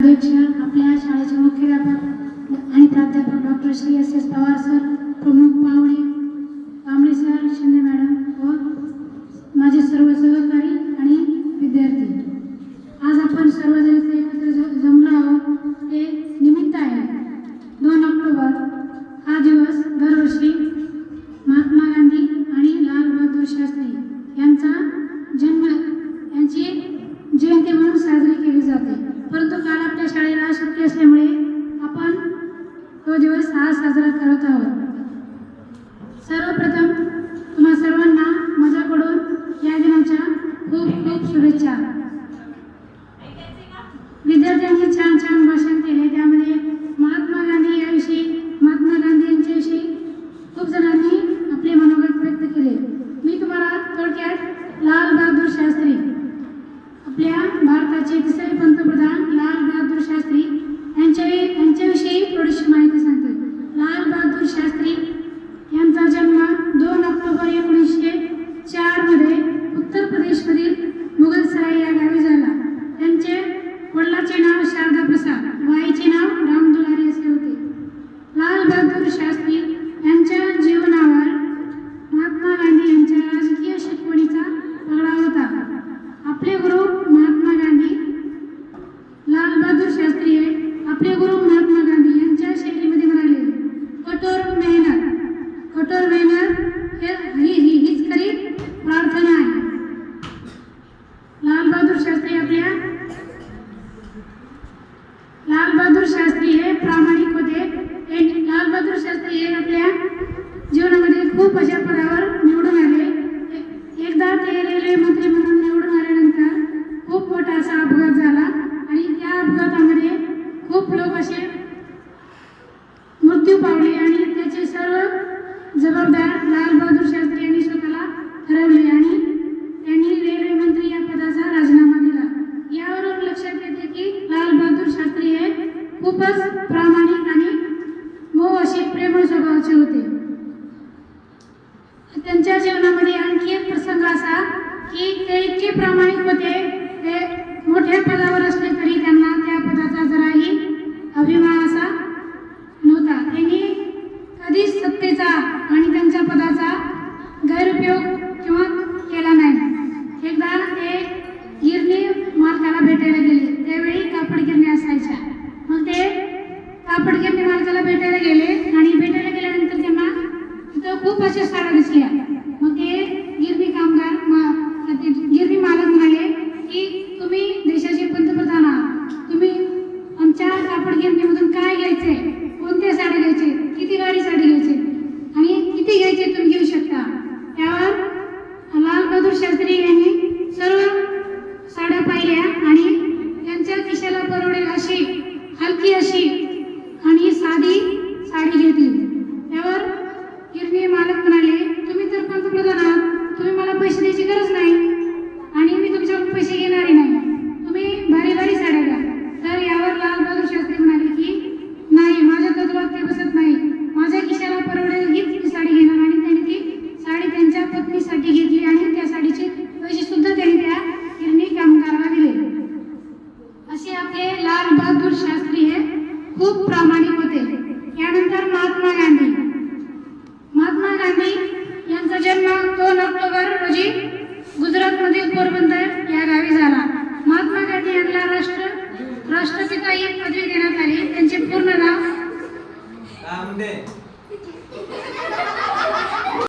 अध्यक्ष आपल्या शाळेचे मुख्याध्यापक आणि प्राध्यापक doctor Shri S S Pawar sir प्रमुख साजरा करत आहोत. सर्वप्रथम तुम्हा सर्वांना माझ्याकडून या दिनाच्या खूप खूप शुभेच्छा. विद्यार्थ्यांनी छान छान भाषण केले. त्यामध्ये महात्मा गांधी याविषयी महात्मा गांधी यांच्याविषयी खूप जणांनी आपले मनोगत व्यक्त केले. मी तुम्हाला थोडक्यात लाल बहादूर शास्त्री आपल्या भारताचे तिसरे पंतप्रधान mãe, o que está जबाबदार लालबहादूर शास्त्री यांनी स्वतःला ठरवले आणि त्यांनी रेल्वे मंत्री या पदाचा राजीनामा दिला. यावरून लक्षात येते की लाल बहादूर शास्त्री हे खूपच प्रामाणिक आणि मऊ असे प्रेमळ स्वभावाचे होते. त्यांच्या जीवनामध्ये आणखी एक प्रसंग असा की ते इतके प्रामाणिक होते ते मोठ्या पदावर असले तरी त्यांना त्या पदाचा जराही अभिमान असा गेले आणि भेटायला गेल्यानंतर तेव्हा तिथं खूप असे सारा ते लाल बहादूर शास्त्री हे खूप प्रामाणिक होते. यानंतर महात्मा गांधी. महात्मा गांधी यांचा जन्म दोन ऑक्टोबर रोजी गुजरातमधील पोरबंदर या गावी झाला. महात्मा गांधी यांना राष्ट्र राष्ट्रपिता ही पदवी देण्यात आली. त्यांचे पूर्ण नाव